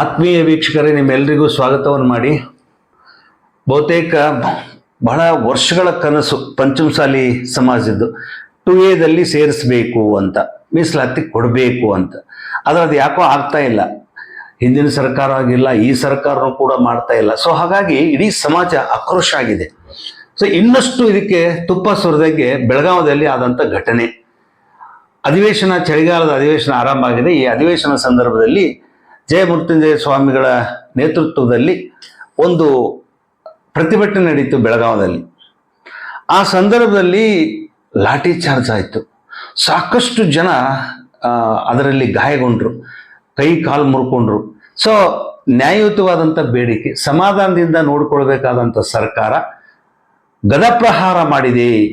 ಆತ್ಮೀಯ ವೀಕ್ಷಕರೇ ನಿಮ್ಮೆಲ್ಲರಿಗೂ ಸ್ವಾಗತವನ್ನು ಮಾಡಿ. ಬಹುತೇಕ ಬಹಳ ವರ್ಷಗಳ ಕನಸು ಪಂಚಮಸಾಲಿ ಸಮಾಜದ್ದು. ಟು ಎದಲ್ಲಿ ಸೇರಿಸಬೇಕು ಅಂತ, ಮೀಸಲಾತಿ ಕೊಡಬೇಕು ಅಂತ. ಆದರೆ ಅದು ಯಾಕೋ ಆಗ್ತಾ ಇಲ್ಲ. ಹಿಂದಿನ ಸರ್ಕಾರ ಆಗಿಲ್ಲ, ಈ ಸರ್ಕಾರನೂ ಕೂಡ ಮಾಡ್ತಾ ಇಲ್ಲ. ಸೊ ಹಾಗಾಗಿ ಇಡೀ ಸಮಾಜ ಆಕ್ರೋಶ ಆಗಿದೆ. ಸೊ ಇನ್ನಷ್ಟು ಇದಕ್ಕೆ ತುಪ್ಪ ಸುರಿದಾಗೆ ಬೆಳಗಾವದಲ್ಲಿ ಆದಂಥ ಘಟನೆ. ಅಧಿವೇಶನ, ಚಳಿಗಾಲದ ಅಧಿವೇಶನ ಆರಂಭ ಆಗಿದೆ. ಈ ಅಧಿವೇಶನ ಸಂದರ್ಭದಲ್ಲಿ ಜಯಮೃತ್ಯುಂಜಯ ಸ್ವಾಮಿಗಳ ನೇತೃತ್ವದಲ್ಲಿ ಒಂದು ಪ್ರತಿಭಟನೆ ನಡೀತು ಬೆಳಗಾವದಲ್ಲಿ. ಆ ಸಂದರ್ಭದಲ್ಲಿ ಲಾಠಿ ಚಾರ್ಜ್ ಆಯಿತು. ಸಾಕಷ್ಟು ಜನ ಅದರಲ್ಲಿ ಗಾಯಗೊಂಡ್ರು. ಕೈ, ಕಾಲು ಮುರ್ಕೊಂಡ್ರು. ಸೊ ನ್ಯಾಯಯುತವಾದಂಥ ಬೇಡಿಕೆ, ಸಮಾಧಾನದಿಂದ ನೋಡಿಕೊಳ್ಬೇಕಾದಂಥ ಸರ್ಕಾರ ಗದಪ್ರಹಾರ ಮಾಡಿದೆ.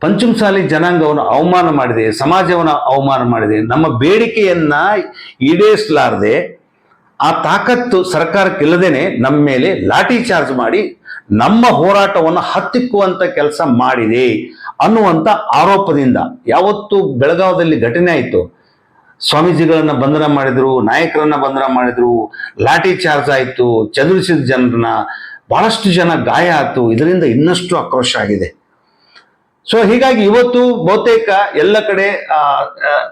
ಪಂಚಮಸಾಲಿ ಜನಾಂಗವನ್ನು ಅವಮಾನ ಮಾಡಿದೆ. ಸಮಾಜವನ್ನು ಅವಮಾನ ಮಾಡಿದೆ. ನಮ್ಮ ಬೇಡಿಕೆಯನ್ನು ಈಡೇರಿಸಲಾರದೆ ಆ ತಾಕತ್ತು ಸರ್ಕಾರಕ್ಕಿಲ್ಲದೇನೆ ನಮ್ಮ ಮೇಲೆ ಲಾಠಿ ಚಾರ್ಜ್ ಮಾಡಿ ನಮ್ಮ ಹೋರಾಟವನ್ನು ಹತ್ತಿಕ್ಕುವಂಥ ಕೆಲಸ ಮಾಡಿದೆ ಅನ್ನುವಂಥ ಆರೋಪದಿಂದ ಯಾವತ್ತು ಬೆಳಗಾವದಲ್ಲಿ ಘಟನೆ ಆಯಿತು. ಸ್ವಾಮೀಜಿಗಳನ್ನ ಬಂಧನ ಮಾಡಿದ್ರು, ನಾಯಕರನ್ನ ಬಂಧನ ಮಾಡಿದ್ರು, ಲಾಠಿ ಚಾರ್ಜ್ ಆಯಿತು, ಚದುರಿಸಿದ ಜನರನ್ನ ಬಹಳಷ್ಟು ಜನ ಗಾಯ ಆಯಿತು, ಇದರಿಂದ ಇನ್ನಷ್ಟು ಆಕ್ರೋಶ ಆಗಿದೆ. ಸೊ ಹೀಗಾಗಿ ಇವತ್ತು ಬಹುತೇಕ ಎಲ್ಲ ಕಡೆ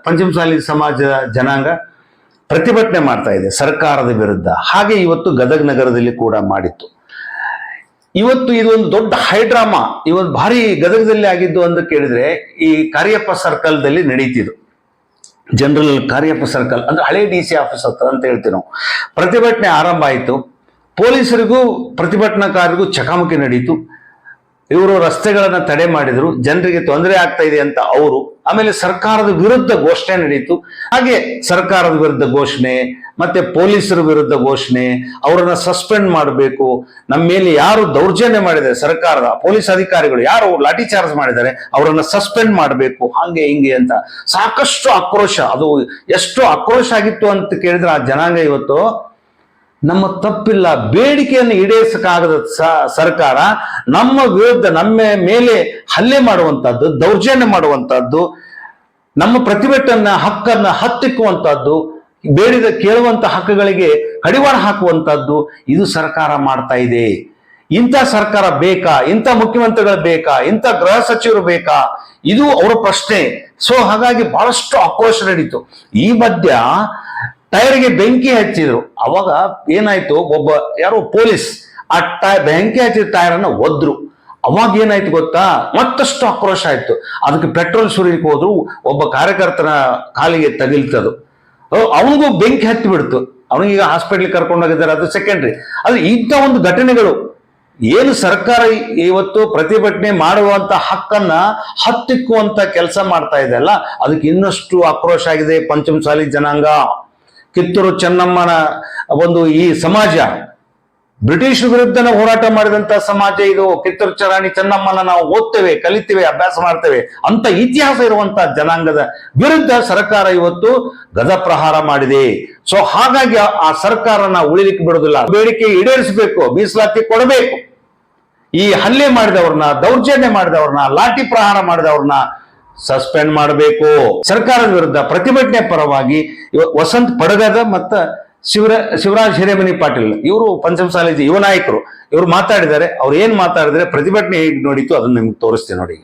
ಪಂಚಮಸಾಲಿ ಸಮಾಜದ ಜನಾಂಗ ಪ್ರತಿಭಟನೆ ಮಾಡ್ತಾ ಇದೆ ಸರ್ಕಾರದ ವಿರುದ್ಧ. ಹಾಗೆ ಇವತ್ತು ಗದಗ ನಗರದಲ್ಲಿ ಕೂಡ ಮಾಡಿತ್ತು. ಇವತ್ತು ಇದೊಂದು ದೊಡ್ಡ ಹೈಡ್ರಾಮಾ ಇವತ್ತು ಭಾರಿ ಗದಗದಲ್ಲಿ ಆಗಿದ್ದು ಅಂತ ಕೇಳಿದ್ರೆ ಈ ಕಾರ್ಯಪ್ಪ ಸರ್ಕಲ್ದಲ್ಲಿ ನಡೀತಿದ್ರು ಜನರಲ್ ಕಾರ್ಯಪ್ಪ ಸರ್ಕಲ್ ಅಂದ್ರೆ ಹಳೆ ಡಿ ಸಿ ಆಫೀಸ್ ಹತ್ರ ಅಂತ ಹೇಳ್ತೀವಿ ನಾವು. ಪ್ರತಿಭಟನೆ ಆರಂಭ ಆಯಿತು. ಪೊಲೀಸರಿಗೂ ಪ್ರತಿಭಟನಾಕಾರರಿಗೂ ಚಕಾಮಕಿ ನಡೀತು. ಇವರು ರಸ್ತೆಗಳನ್ನು ತಡೆ ಮಾಡಿದ್ರು, ಜನರಿಗೆ ತೊಂದರೆ ಆಗ್ತಾ ಇದೆ ಅಂತ ಅವರು, ಆಮೇಲೆ ಸರ್ಕಾರದ ವಿರುದ್ಧ ಘೋಷಣೆ ನಡೀತು. ಹಾಗೆ ಸರ್ಕಾರದ ವಿರುದ್ಧ ಘೋಷಣೆ, ಮತ್ತೆ ಪೊಲೀಸರ ವಿರುದ್ಧ ಘೋಷಣೆ, ಅವರನ್ನ ಸಸ್ಪೆಂಡ್ ಮಾಡಬೇಕು, ನಮ್ಮ ಮೇಲೆ ಯಾರು ದೌರ್ಜನ್ಯ ಮಾಡಿದ್ದಾರೆ, ಸರ್ಕಾರದ ಪೊಲೀಸ್ ಅಧಿಕಾರಿಗಳು ಯಾರು ಲಾಠಿ ಚಾರ್ಜ್ ಮಾಡಿದ್ದಾರೆ, ಅವರನ್ನ ಸಸ್ಪೆಂಡ್ ಮಾಡಬೇಕು, ಹಾಗೆ ಹಿಂಗೆ ಅಂತ. ಸಾಕಷ್ಟು ಆಕ್ರೋಶ, ಅದು ಎಷ್ಟು ಆಕ್ರೋಶ ಆಗಿತ್ತು ಅಂತ ಕೇಳಿದ್ರೆ ಆ ಜನಾಂಗ ಇವತ್ತು ನಮ್ಮ ತಪ್ಪಿಲ್ಲ, ಬೇಡಿಕೆಯನ್ನು ಈಡೇರಿಸಕ್ಕಾಗದ ಸರ್ಕಾರ ನಮ್ಮ ವಿರುದ್ಧ ನಮ್ಮ ಮೇಲೆ ಹಲ್ಲೆ ಮಾಡುವಂತಹದ್ದು, ದೌರ್ಜನ್ಯ ಮಾಡುವಂತಹದ್ದು, ನಮ್ಮ ಪ್ರತಿಭಟನ ಹಕ್ಕನ್ನ ಹತ್ತಿಕ್ಕುವಂತಹದ್ದು, ಬೇಡಿದ ಕೇಳುವಂತ ಹಕ್ಕುಗಳಿಗೆ ಕಡಿವಾಣ ಹಾಕುವಂತಹದ್ದು ಇದು ಸರ್ಕಾರ ಮಾಡ್ತಾ ಇದೆ. ಇಂಥ ಸರ್ಕಾರ ಬೇಕಾ? ಇಂಥ ಮುಖ್ಯಮಂತ್ರಿಗಳು ಬೇಕಾ? ಇಂಥ ಗೃಹ ಸಚಿವರು ಬೇಕಾ? ಇದು ಅವರ ಪ್ರಶ್ನೆ. ಸೊ ಹಾಗಾಗಿ ಬಹಳಷ್ಟು ಆಕ್ರೋಶ ನಡೀತು. ಈ ಮಧ್ಯ ಟೈರ್ಗೆ ಬೆಂಕಿ ಹಚ್ಚಿದ್ರು. ಅವಾಗ ಏನಾಯ್ತು? ಒಬ್ಬ ಯಾರೋ ಪೊಲೀಸ್ ಆ ಟೈ, ಬೆಂಕಿ ಹಚ್ಚಿದ ಟೈರ್ ಅನ್ನ ಒದ್ರು. ಅವಾಗ ಏನಾಯ್ತು ಗೊತ್ತಾ? ಮತ್ತಷ್ಟು ಆಕ್ರೋಶ ಆಯ್ತು. ಅದಕ್ಕೆ ಪೆಟ್ರೋಲ್ ಸುರಿಲಿಕ್ಕೆ ಹೋದ್ರು. ಒಬ್ಬ ಕಾರ್ಯಕರ್ತನ ಕಾಲಿಗೆ ತಗಿಲ್ತದು. ಅವನಿಗೂ ಬೆಂಕಿ ಹತ್ತಿ ಬಿಡ್ತು ಅವನಿಗೀಗ ಹಾಸ್ಪಿಟ್ಲಿಗೆ ಕರ್ಕೊಂಡೋಗಿದ್ದಾರೆ ಅದು ಸೆಕೆಂಡ್ರಿ ಅದು ಇಂಥ ಒಂದು ಘಟನೆಗಳು. ಏನು ಸರ್ಕಾರ ಇವತ್ತು ಪ್ರತಿಭಟನೆ ಮಾಡುವಂತ ಹಕ್ಕನ್ನ ಹತ್ತಿಕ್ಕುವಂತ ಕೆಲಸ ಮಾಡ್ತಾ ಇದೆ ಅಲ್ಲ? ಅದಕ್ಕೆ ಇನ್ನಷ್ಟು ಆಕ್ರೋಶ ಆಗಿದೆ ಪಂಚಮಸಾಲಿ ಜನಾಂಗ. ಕಿತ್ತೂರು ಚೆನ್ನಮ್ಮನ ಒಂದು ಈ ಸಮಾಜ ಬ್ರಿಟಿಷ್ ವಿರುದ್ಧನ ಹೋರಾಟ ಮಾಡಿದಂತ ಸಮಾಜ ಇದು. ಕಿತ್ತೂರು ಚರಾಣಿ ಚೆನ್ನಮ್ಮನ ನಾವು ಓದ್ತೇವೆ, ಕಲಿತೇವೆ, ಅಭ್ಯಾಸ ಮಾಡ್ತೇವೆ. ಅಂತ ಇತಿಹಾಸ ಇರುವಂತಹ ಜನಾಂಗದ ವಿರುದ್ಧ ಸರ್ಕಾರ ಇವತ್ತು ಗದ ಪ್ರಹಾರ ಮಾಡಿದೆ. ಸೊ ಹಾಗಾಗಿ ಆ- ಸರ್ಕಾರನ ಉಳಿಲಿಕ್ಕೆ ಬಿಡೋದಿಲ್ಲ ಬೇಡಿಕೆ ಈಡೇರಿಸಬೇಕು, ಮೀಸಲಾತಿ ಕೊಡಬೇಕು. ಈ ಹಲ್ಲೆ ಮಾಡಿದವ್ರನ್ನ, ದೌರ್ಜನ್ಯ ಮಾಡಿದವ್ರನ್ನ, ಲಾಠಿ ಪ್ರಹಾರ ಮಾಡಿದವ್ರನ್ನ ಸಸ್ಪೆಂಡ್ ಮಾಡಬೇಕು. ಸರ್ಕಾರದ ವಿರುದ್ಧ ಪ್ರತಿಭಟನೆ ಪರವಾಗಿ ವಸಂತ್ ಪಡಗದ ಮತ್ತ ಶಿವರ ಶಿವರಾಜ್ ಹಿರೇಮನಿ ಪಾಟೀಲ್ ಇವರು ಪಂಚಮಸಾಲಿ ಯುವ ನಾಯಕರು, ಇವರು ಮಾತಾಡಿದ್ದಾರೆ. ಅವ್ರು ಏನ್ ಮಾತಾಡಿದ್ರೆ ಪ್ರತಿಭಟನೆ ಹೇಗೆ ನೋಡಿತ್ತು ಅದನ್ನ ನಿಮ್ಗೆ ತೋರಿಸ್ತೀನಿ ನೋಡಿ.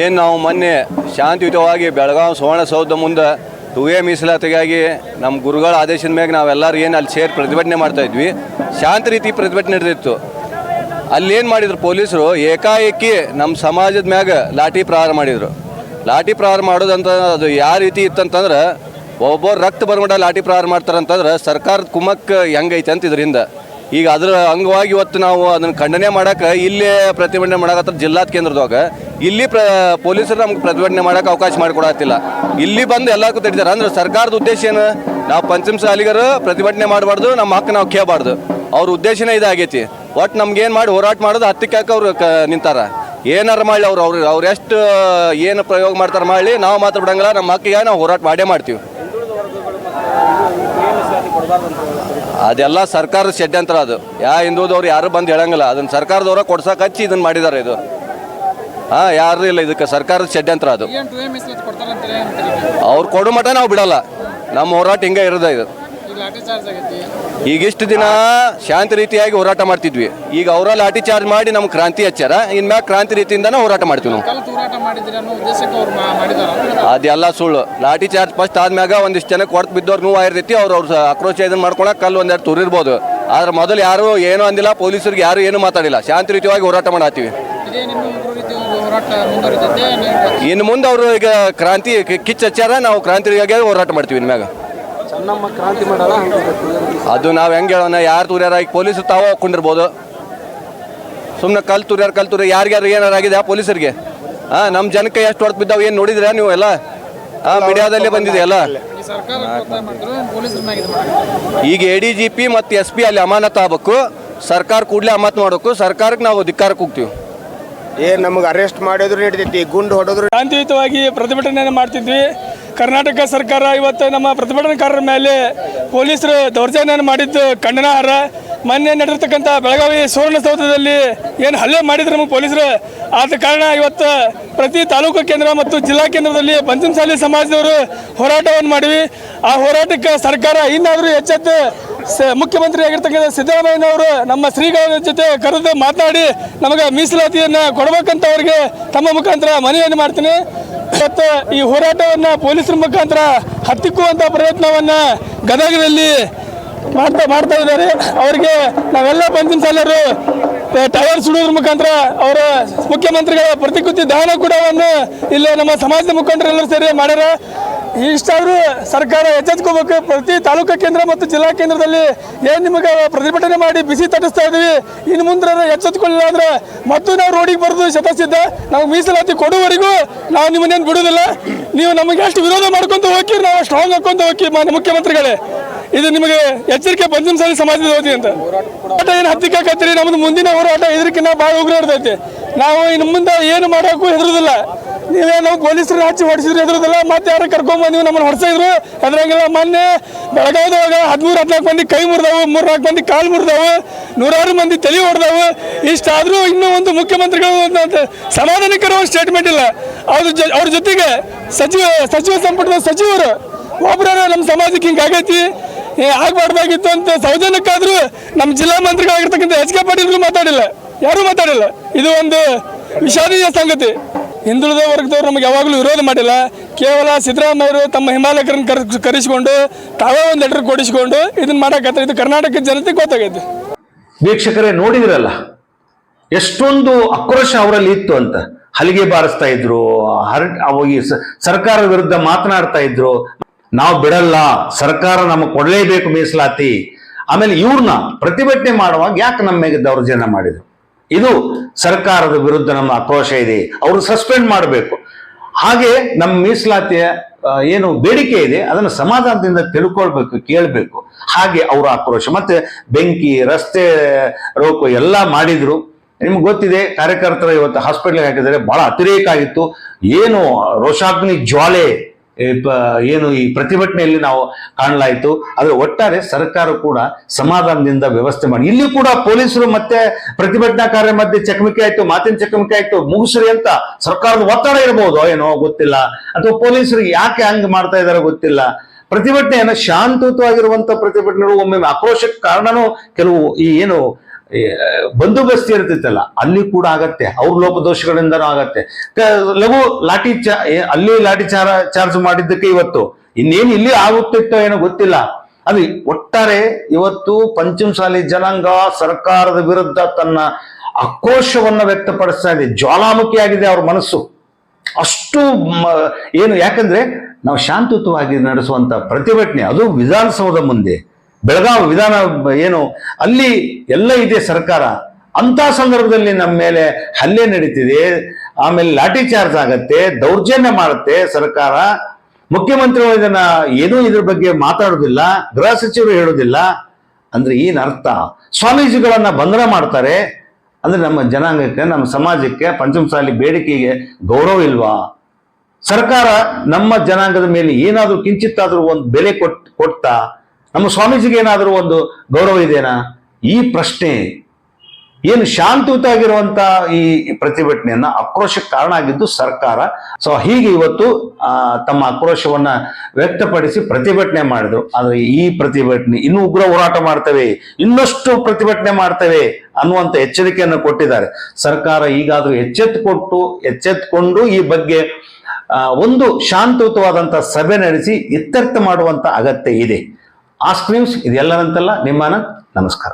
ಏನು ನಾವು ಮೊನ್ನೆ ಶಾಂತಿಯುತವಾಗಿ ಬೆಳಗಾವಿ ಸುವರ್ಣಸೌಧ ಮುಂದೆ ತುವೇ ಮೀಸಲಾತಿಗಾಗಿ ನಮ್ಮ ಗುರುಗಳ ಆದೇಶದ ಮ್ಯಾಗ ನಾವೆಲ್ಲರೂ ಏನು ಅಲ್ಲಿ ಸೇರಿ ಪ್ರತಿಭಟನೆ ಮಾಡ್ತಾ ಇದ್ವಿ. ಶಾಂತ ರೀತಿ ಪ್ರತಿಭಟನೆ ನಡೆದಿತ್ತು. ಅಲ್ಲೇನು ಮಾಡಿದ್ರು ಪೊಲೀಸರು? ಏಕಾಏಕಿ ನಮ್ಮ ಸಮಾಜದ ಮ್ಯಾಗ ಲಾಠಿ ಪ್ರಹಾರ ಮಾಡಿದರು. ಲಾಠಿ ಪ್ರಹಾರ ಮಾಡೋದಂತ ಅದು ಯಾವ ರೀತಿ ಇತ್ತಂತಂದ್ರೆ ಒಬ್ಬರು ರಕ್ತ ಬರ್ಮಟ ಲಾಠಿ ಪ್ರಹಾರ ಮಾಡ್ತಾರಂತಂದ್ರೆ ಸರ್ಕಾರದ ಕುಮಕ್ಕೆ ಹೆಂಗೈತೆ ಅಂತ ಇದರಿಂದ. ಈಗ ಅದರ ಅಂಗವಾಗಿ ಇವತ್ತು ನಾವು ಅದನ್ನು ಖಂಡನೆ ಮಾಡಕ್ಕೆ ಇಲ್ಲೇ ಪ್ರತಿಭಟನೆ ಮಾಡಕತ್ತ ಜಿಲ್ಲಾ ಕೇಂದ್ರದಾಗ ಇಲ್ಲಿ ಪ್ರ, ಪೊಲೀಸರು ನಮ್ಗೆ ಪ್ರತಿಭಟನೆ ಮಾಡಕ್ಕೆ ಅವಕಾಶ ಮಾಡಿಕೊಡತ್ತಿಲ್ಲ ಇಲ್ಲಿ ಬಂದು ಎಲ್ಲಕ್ಕೂ ತಡಿತಾರೆ ಅಂದ್ರೆ ಸರ್ಕಾರದ ಉದ್ದೇಶ ಏನು? ನಾವು ಪಂಚಮ ಸಾಲಿಗರು ಪ್ರತಿಭಟನೆ ಮಾಡಬಾರ್ದು ನಮ್ಮ ಹಕ್ಕು ನಾವು ಕೇಳಬಾರ್ದು. ಅವ್ರ ಉದ್ದೇಶನೇ ಇದಾಗೈತಿ. ಒಟ್ಟು ನಮ್ಗೇನು ಮಾಡಿ ಹೋರಾಟ ಮಾಡೋದು, ಹತ್ತಕ್ಕೆ ಅವ್ರು ಕ, ನಿಂತಾರ. ಏನಾರು ಮಾಡಲಿ ಅವ್ರು ಅವ್ರು ಅವ್ರು ಎಷ್ಟು, ಏನು ಪ್ರಯೋಗ ಮಾಡ್ತಾರೆ ಮಾಡಲಿ, ನಾವು ಮಾತ್ರ ಬಿಡಂಗಿಲ್ಲ ನಮ್ಮ ಹಕ್ಕಿಗೆ ನಾವು ಹೋರಾಟ ಮಾಡೇ ಮಾಡ್ತೀವಿ. ಅದೆಲ್ಲ ಸರ್ಕಾರದ ಷಡ್ಯಂತ್ರ ಅದು ಯಾ ಹಿಂದೂದವ್ರು ಯಾರು ಬಂದು ಹೇಳಂಗಿಲ್ಲ ಅದನ್ನ ಸರ್ಕಾರದವ್ರ ಕೊಡ್ಸಕ್ಕೆ ಹಚ್ಚಿ ಇದನ್ನು ಮಾಡಿದ್ದಾರೆ ಇದು ಹಾಂ ಯಾರು ಇಲ್ಲ ಇದಕ್ಕೆ ಸರ್ಕಾರದ ಷಡ್ಯಂತ್ರ ಅದು ಅವ್ರು ಕೊಡೋ ಮಟ ನಾವು ಬಿಡಲ್ಲ ನಮ್ಮ ಹೋರಾಟ ಹಿಂಗೆ ಇರೋದ ಇದು ಈಗ ಇಷ್ಟು ದಿನ ಶಾಂತ ರೀತಿಯಾಗಿ ಹೋರಾಟ ಮಾಡ್ತಿದ್ವಿ. ಈಗ ಅವರ ಲಾಠಿ ಚಾರ್ಜ್ ಮಾಡಿ ನಮ್ಗೆ ಕ್ರಾಂತಿ ಹಚ್ಚಾರ. ಇನ್ಮ್ಯಾಗ ಕ್ರಾಂತಿ ರೀತಿಯಿಂದನೇ ಹೋರಾಟ ಮಾಡ್ತೀವಿ ನಾವು. ಅದೆಲ್ಲ ಸುಳ್ಳು. ಲಾಠಿ ಚಾರ್ಜ್ ಫಸ್ಟ್ ಆದ್ಮ್ಯಾಗ ಒಂದಿಷ್ಟು ಜನಕ್ಕೆ ಹೊರತು ಬಿದ್ದವ್ರು ನೋವು ಆಗಿರ್ತೈತಿ. ಅವ್ರು ಅವ್ರ ಆಕ್ರೋಶ ಇದನ್ನ ಮಾಡ್ಕೊಳಕ್ಕೆ ಕಲ್ಲು ಒಂದೆರಡು ತುರಿರ್ಬೋದು. ಆದ್ರೆ ಮೊದಲು ಯಾರು ಏನೂ ಅಂದಿಲ್ಲ ಪೊಲೀಸರಿಗೆ ಯಾರು ಏನು ಮಾತಾಡಿಲ್ಲ. ಶಾಂತ ರೀತಿಯಾಗಿ ಹೋರಾಟ ಮಾಡತ್ತೀವಿ. ನಿಮ್ಮ ರೀತಿ ಇನ್ನು ಮುಂದೆ ಅವರು ಈಗ ಕ್ರಾಂತಿ ಕಿಚ್ಚ ಹಚ್ಚಾರ ನಾವು ಕ್ರಾಂತಿಗಾಗಿ ಹೋರಾಟ ಮಾಡ್ತೀವಿ ಇನ್ಮ್ಯಾಗ ಚೆನ್ನಮ್ಮ ಕ್ರಾಂತಿ ಮಾಡಲ್ಲ ಅದು ನಾವು ಹೆಂಗೆ ಹೇಳೋಣ ಯಾರು ತುರ್ಯಾರ ಈಗ ಪೊಲೀಸರು ತಾವ ಹಾಕೊಂಡಿರ್ಬೋದು ಸುಮ್ಮನೆ ಕಲ್ ತುರ್ಯಾರ ಕಲ್ ತುರ್ಯಾರ ಯಾರ್ಯಾರು ಏನಾರು ಆಗಿದೆ ಆ ಪೊಲೀಸರಿಗೆ? ಹಾಂ ನಮ್ಮ ಜನಕ್ಕೆ ಎಷ್ಟು ಹೊಡೆದು ಬಿದ್ದಾವೆ ಏನು ನೋಡಿದ್ರೆ ನೀವು ಎಲ್ಲ? ಹಾಂ ಮೀಡಿಯಾದಲ್ಲೇ ಬಂದಿದೆ ಎಲ್ಲ? ಈಗ ಎ ಡಿ ಜಿ ಪಿ ಮತ್ತು ಎಸ್ ಪಿ ಅಲ್ಲಿ ಅಮಾನತ್ ಆಗ್ಬೇಕು. ಸರ್ಕಾರ ಕೂಡಲೇ ಅಮಾನತ್ ಮಾಡಬೇಕು. ಸರ್ಕಾರಕ್ಕೆ ನಾವು ಧಿಕ್ಕಾರಕ್ಕೆ ಹೋಗ್ತೀವಿ. ಏ ನಮಗೆ ಅರೆಸ್ಟ್ ಮಾಡಿದ್ರು ನಡೀತೈತಿ ಗುಂಡು ಹೊಡೆದ್ರು ಶಾಂತಿಯುತವಾಗಿ ಪ್ರತಿಭಟನೆ ಮಾಡ್ತಿದ್ವಿ. ಕರ್ನಾಟಕ ಸರ್ಕಾರ ಇವತ್ತು ನಮ್ಮ ಪ್ರತಿಭಟನಾಕಾರರ ಮೇಲೆ ಪೊಲೀಸರು ದೌರ್ಜನ್ಯ ಮಾಡಿದ್ದು ಖಂಡನಾರ್ಹ ಮೊನ್ನೆ ನಡೆದಿರ್ತಕ್ಕಂಥ ಬೆಳಗಾವಿ ಸುವರ್ಣಸೌಧದಲ್ಲಿ ಏನು ಹಲ್ಲೆ ಮಾಡಿದ್ರು ನಮ್ಮ ಪೊಲೀಸರು. ಆದ ಕಾರಣ ಇವತ್ತು ಪ್ರತಿ ತಾಲೂಕು ಕೇಂದ್ರ ಮತ್ತು ಜಿಲ್ಲಾ ಕೇಂದ್ರದಲ್ಲಿ ಪಂಚಮಸಾಲಿ ಸಮಾಜದವರು ಹೋರಾಟವನ್ನು ಮಾಡಿವಿ. ಆ ಹೋರಾಟಕ್ಕೆ ಸರ್ಕಾರ ಇನ್ನಾದರೂ ಎಚ್ಚೆತ್ತು ಮುಖ್ಯಮಂತ್ರಿ ಆಗಿರ್ತಕ್ಕಂಥ ಸಿದ್ದರಾಮಯ್ಯನವರು ನಮ್ಮ ಶ್ರೀಗಳ ಜೊತೆ ಕರೆದು ಮಾತನಾಡಿ ನಮಗೆ ಮೀಸಲಾತಿಯನ್ನು ಕೊಡಬೇಕಂತ ಅವರಿಗೆ ತಮ್ಮ ಮುಖಾಂತರ ಮನವಿಯನ್ನು ಮಾಡ್ತೀನಿ. ಇವತ್ತು ಈ ಹೋರಾಟವನ್ನು ಪೊಲೀಸರ ಮುಖಾಂತರ ಹತ್ತಿಕ್ಕುವಂಥ ಪ್ರಯತ್ನವನ್ನು ಗದಗದಲ್ಲಿ ಮಾಡ್ತಾ ಮಾಡ್ತಾ ಇದ್ದಾರೆ. ಅವರಿಗೆ ನಾವೆಲ್ಲ ಪಂಚಮಸಾಲರು ಟೈರ್ ಸುಡೋದ್ರ ಮುಖಾಂತರ ಅವರ ಮುಖ್ಯಮಂತ್ರಿಗಳ ಪ್ರತಿಕೃತಿ ದಾನ ಕೂಡ ಒಂದು ಇಲ್ಲಿ ನಮ್ಮ ಸಮಾಜದ ಮುಖಂಡರೆಲ್ಲರೂ ಸೇರಿ ಮಾಡ್ಯಾರ. ಇಷ್ಟಾದರೂ ಸರ್ಕಾರ ಎಚ್ಚೆತ್ಕೋಬೇಕು. ಪ್ರತಿ ತಾಲೂಕು ಕೇಂದ್ರ ಮತ್ತು ಜಿಲ್ಲಾ ಕೇಂದ್ರದಲ್ಲಿ ಏನು ನಿಮಗೆ ಪ್ರತಿಭಟನೆ ಮಾಡಿ ಬಿಸಿ ತಟ್ಟಿಸ್ತಾ ಇದ್ದೀವಿ. ಇನ್ನು ಮುಂದೆ ಎಚ್ಚೆತ್ಕೊಳ್ಳಿಲ್ಲ ಅಂದ್ರೆ ಮತ್ತು ನಾವು ರೋಡಿಗೆ ಬರೋದು ಶತಸಿದ್ಧ. ನಾವು ಮೀಸಲಾತಿ ಕೊಡುವವರೆಗೂ ನಾವು ನಿಮ್ಮನ್ನೇನು ಬಿಡುವುದಿಲ್ಲ. ನೀವು ನಮಗೆ ಎಷ್ಟು ವಿರೋಧ ಮಾಡ್ಕೊಂತ ಹೋಗಿ ನಾವು ಸ್ಟ್ರಾಂಗ್ ಹಾಕೊಂತ ಹೋಗಿ ಮಾನ್ಯ ಮುಖ್ಯಮಂತ್ರಿಗಳೇ. ಇದು ನಿಮಗೆ ಎಚ್ಚರಿಕೆ ಪಂಚಮಸಾಲಿ ಸಮಾಜದ ಹೋದಿ ಅಂತ. ಹೋರಾಟ ಏನು ಹತ್ತಿಕ್ಕಾಕತ್ತೀರಿ ನಮ್ದು ಮುಂದಿನ ಹೋರಾಟ ಇದಕ್ಕಿಂತ ಭಾಳ ಉಗ್ರ ಇರ್ತೈತಿ ನಾವು ಇನ್ನು ಮುಂದೆ ಏನು ಮಾಡೋಕ್ಕೂ ಹೆದರುದಿಲ್ಲ. ನೀವೇ ನಾವು ಪೊಲೀಸರು ಹಚ್ಚಿ ಹೊಡಿಸಿದ್ರು, ಹೆದರುದಿಲ್ಲ. ಮತ್ತೆ ಯಾರು ಕರ್ಕೊಂಬಂದಿವಿ ನಮ್ಮನ್ನು ಹೊಡೆಸಿದ್ರು. ಹೆದರಂಗಿಲ್ಲ. ಮೊನ್ನೆ ಬೆಳಗಾವಿದಾಗ ಹದಿಮೂರು, ಹದಿನಾಲ್ಕು ಮಂದಿ ಕೈ ಮುರಿದಾವು ಮೂರ್ನಾಲ್ಕು ಮಂದಿ ಕಾಲು ಮುರಿದಾವು, ನೂರಾರು ಮಂದಿ ತಲೆ ಹೊಡೆದಾವು ಇಷ್ಟಾದರೂ ಇನ್ನೂ ಒಂದು ಮುಖ್ಯಮಂತ್ರಿಗಳು ಒಂದು ಸಮಾಧಾನಕರ ಒಂದು ಸ್ಟೇಟ್ಮೆಂಟ್ ಇಲ್ಲ. ಅವ್ರ ಜೊ, ಅವ್ರ ಜೊತೆಗೆ ಸಚಿವ ಸಚಿವ ಸಂಪುಟದ ಸಚಿವರು ಒಬ್ಬರ ನಮ್ಮ ಸಮಾಜಕ್ಕೆ ಹಿಂಗೆ ಆಗೈತಿ. ಏ ಆಗ್ಬಾರ್ದಾಗಿತ್ತು ಅಂತ ಸೌಜನ್ಯಕ್ಕಾದ್ರೂ ನಮ್ಮ ಜಿಲ್ಲಾ ಮಂತ್ರಿಗಳಾಗಿರ್ತಕ್ಕಂಥ ಎಚ್ ಕೆ ಪಾಟೀಲ್ ಮಾತಾಡಿಲ್ಲ. ಯಾರೂ ಮಾತಾಡಿಲ್ಲ. ಇದು ಒಂದು ವಿಷಾದೀಯ ಸಂಗತಿ. ಹಿಂದುಳಿದ ವರ್ಗದವ್ರು ನಮಗೆ ಯಾವಾಗಲೂ ವಿರೋಧ ಮಾಡಿಲ್ಲ. ಕೇವಲ ಸಿದ್ದರಾಮಯ್ಯರು ತಮ್ಮ ಹಿಮಾಲಯಕರನ್ನು ಕರ್, ಕರೆಸಿಕೊಂಡು ತಾವೇ ಒಂದು ಲೆಟರ್ ಕೊಡಿಸಿಕೊಂಡು ಇದನ್ನ ಮಾಡಕತ್ತಾರೆ ಇದು ಕರ್ನಾಟಕ ಜನತೆಗೆ ಗೊತ್ತಾಗೈತೆ. ವೀಕ್ಷಕರೇ, ನೋಡಿದಿರಲ್ಲ? ಎಷ್ಟೊಂದು ಆಕ್ರೋಶ ಅವರಲ್ಲಿ ಇತ್ತು ಅಂತ. ಹಲಿಗೆ ಬಾರಿಸ್ತಾ ಇದ್ರು, ಹರ, ಅವು ಸರ್ಕಾರದ ವಿರುದ್ಧ ಮಾತನಾಡ್ತಾ ಇದ್ರು. ನಾವು ಬಿಡಲ್ಲ, ಸರ್ಕಾರ ನಮಗೆ ಕೊಡಲೇಬೇಕು ಮೀಸಲಾತಿ. ಆಮೇಲೆ ಇವ್ರನ್ನ ಪ್ರತಿಭಟನೆ ಮಾಡುವಾಗ ಯಾಕೆ ನಮ್ಮ ಮೇಲೆ ದೌರ್ಜನ್ಯ ಮಾಡಿದ್ರು? ಇದು ಸರ್ಕಾರದ ವಿರುದ್ಧ ನಮ್ಮ ಆಕ್ರೋಶ ಇದೆ, ಅವರು ಸಸ್ಪೆಂಡ್ ಮಾಡಬೇಕು. ಹಾಗೆ ನಮ್ಮ ಮೀಸಲಾತಿಯ ಏನು ಬೇಡಿಕೆ ಇದೆ, ಅದನ್ನು ಸಮಾಧಾನದಿಂದ ತಿಳ್ಕೊಳ್ಬೇಕು, ಕೇಳಬೇಕು. ಹಾಗೆ ಅವರ ಆಕ್ರೋಶ. ಮತ್ತೆ ಬೆಂಕಿ, ರಸ್ತೆ, ರೋಕು ಎಲ್ಲ ಮಾಡಿದ್ರು. ನಿಮ್ಗೆ ಗೊತ್ತಿದೆ, ಕಾರ್ಯಕರ್ತರು ಇವತ್ತು ಹಾಸ್ಪಿಟ್ಲಿಗೆ ಹಾಕಿದರೆ ಬಹಳ ಅತಿರೇಕ ಆಗಿತ್ತು. ಏನು ರೋಷಾಗ್ನಿ ಜ್ವಾಲೆ ಏನು ಈ ಪ್ರತಿಭಟನೆಯಲ್ಲಿ ನಾವು ಕಾಣಲಾಯಿತು. ಆದರೆ ಒಟ್ಟಾರೆ ಸರ್ಕಾರ ಕೂಡ ಸಮಾಧಾನದಿಂದ ವ್ಯವಸ್ಥೆ ಮಾಡಿ. ಇಲ್ಲಿ ಕೂಡ ಪೊಲೀಸರು ಮತ್ತೆ ಪ್ರತಿಭಟನಾಕಾರರ ಮಧ್ಯೆ ಚಕಮಕಿ ಆಯ್ತು, ಮಾತಿನ ಚಕಮಕಿ ಆಯ್ತು. ಮುಗಿಸ್ರಿ ಅಂತ ಸರ್ಕಾರದ ಒತ್ತಡ ಇರಬಹುದು ಏನೋ ಗೊತ್ತಿಲ್ಲ. ಅಥವಾ ಪೊಲೀಸರು ಯಾಕೆ ಹಂಗ್ ಮಾಡ್ತಾ ಇದಾರೆ ಗೊತ್ತಿಲ್ಲ. ಪ್ರತಿಭಟನೆಯನ್ನು ಶಾಂತಯುತವಾಗಿರುವಂತ ಪ್ರತಿಭಟನೆಗಳು ಒಮ್ಮೆ ಆಕ್ರೋಶಕ್ಕೆ ಕಾರಣನೂ ಕೆಲವು ಈ ಏನು ಬಂದೋಬಸ್ತ್ ಇರ್ತಿತ್ತಲ್ಲ, ಅಲ್ಲಿ ಕೂಡ ಆಗತ್ತೆ, ಅವ್ರ ಲೋಪದೋಷಗಳಿಂದನೂ ಆಗತ್ತೆ. ಲಘು ಲಾಠಿ ಚಾ ಅಲ್ಲಿ ಲಾಠಿ ಚಾರ, ಚಾರ್ಜ್ ಮಾಡಿದ್ದಕ್ಕೆ ಇವತ್ತು, ಇನ್ನೇನು ಇಲ್ಲಿ ಆಗುತ್ತಿತ್ತೋ ಏನೋ ಗೊತ್ತಿಲ್ಲ. ಅದು ಒಟ್ಟಾರೆ ಇವತ್ತು ಪಂಚಮಸಾಲಿ ಜನಾಂಗ ಸರ್ಕಾರದ ವಿರುದ್ಧ ತನ್ನ ಆಕ್ರೋಶವನ್ನ ವ್ಯಕ್ತಪಡಿಸ್ತಾ ಇದೆ, ಜ್ವಾಲಾಮುಖಿಯಾಗಿದೆ ಅವ್ರ ಮನಸ್ಸು. ಅಷ್ಟು ಏನು, ಯಾಕಂದ್ರೆ ನಾವು ಶಾಂತಯುತವಾಗಿ ನಡೆಸುವಂತ ಪ್ರತಿಭಟನೆ, ಅದು ವಿಧಾನಸೌಧ ಮುಂದೆ. ಬೆಳಗಾವಿ ವಿಧಾನ ಏನು, ಅಲ್ಲಿ ಎಲ್ಲ ಇದೆ ಸರ್ಕಾರ. ಅಂತ ಸಂದರ್ಭದಲ್ಲಿ ನಮ್ಮ ಮೇಲೆ ಹಲ್ಲೆ ನಡೀತಿದೆ, ಆಮೇಲೆ ಲಾಠಿ ಚಾರ್ಜ್ ಆಗತ್ತೆ, ದೌರ್ಜನ್ಯ ಮಾಡುತ್ತೆ ಸರ್ಕಾರ. ಮುಖ್ಯಮಂತ್ರಿಗಳು ಇದನ್ನ ಏನೂ ಇದ್ರ ಬಗ್ಗೆ ಮಾತಾಡೋದಿಲ್ಲ, ಗೃಹ ಸಚಿವರು ಹೇಳೋದಿಲ್ಲ. ಅಂದ್ರೆ ಏನು ಅರ್ಥ? ಸ್ವಾಮೀಜಿಗಳನ್ನ ಬಂಧನ ಮಾಡ್ತಾರೆ, ಅಂದ್ರೆ ನಮ್ಮ ಜನಾಂಗಕ್ಕೆ, ನಮ್ಮ ಸಮಾಜಕ್ಕೆ ಪಂಚಮಸಾಲಿ ಬೇಡಿಕೆಗೆ ಗೌರವ ಇಲ್ವಾ? ಸರ್ಕಾರ ನಮ್ಮ ಜನಾಂಗದ ಮೇಲೆ ಏನಾದರೂ ಕಿಂಚಿತ್ತಾದರೂ ಒಂದು ಬೆಲೆ ಕೊಟ್, ಕೊಡ್ತಾ? ನಮ್ಮ ಸ್ವಾಮೀಜಿಗೆ ಏನಾದರೂ ಒಂದು ಗೌರವ ಇದೆಯಾ ಈ ಪ್ರಶ್ನೆ ಏನು ಶಾಂತಿಯುತ ಆಗಿರುವಂತ ಈ ಪ್ರತಿಭಟನೆಯನ್ನ ಆಕ್ರೋಶಕ್ಕೆ ಕಾರಣ ಆಗಿದ್ದು ಸರ್ಕಾರ. ಸೊ ಹೀಗೆ ಇವತ್ತು ತಮ್ಮ ಆಕ್ರೋಶವನ್ನ ವ್ಯಕ್ತಪಡಿಸಿ ಪ್ರತಿಭಟನೆ ಮಾಡಿದ್ರು. ಆದ್ರೆ ಈ ಪ್ರತಿಭಟನೆ ಇನ್ನೂ ಉಗ್ರ ಹೋರಾಟ ಮಾಡ್ತವೆ, ಇನ್ನಷ್ಟು ಪ್ರತಿಭಟನೆ ಮಾಡ್ತವೆ ಅನ್ನುವಂತ ಎಚ್ಚರಿಕೆಯನ್ನು ಕೊಟ್ಟಿದ್ದಾರೆ. ಸರ್ಕಾರ ಈಗಾದ್ರೂ ಎಚ್ಚೆತ್ತುಕೊಟ್ಟು, ಎಚ್ಚೆತ್ತುಕೊಂಡು ಈ ಬಗ್ಗೆ ಒಂದು ಶಾಂತಿಯುತವಾದಂಥ ಸಭೆ ನಡೆಸಿ ಇತ್ಯರ್ಥ ಮಾಡುವಂಥ ಅಗತ್ಯ ಇದೆ. ಆಸ್ಕ್ ಇದೆಲ್ಲ ಇದೆಲ್ಲರಂತಲ್ಲ ನಿಮ್ಮ ನಮಸ್ಕಾರ.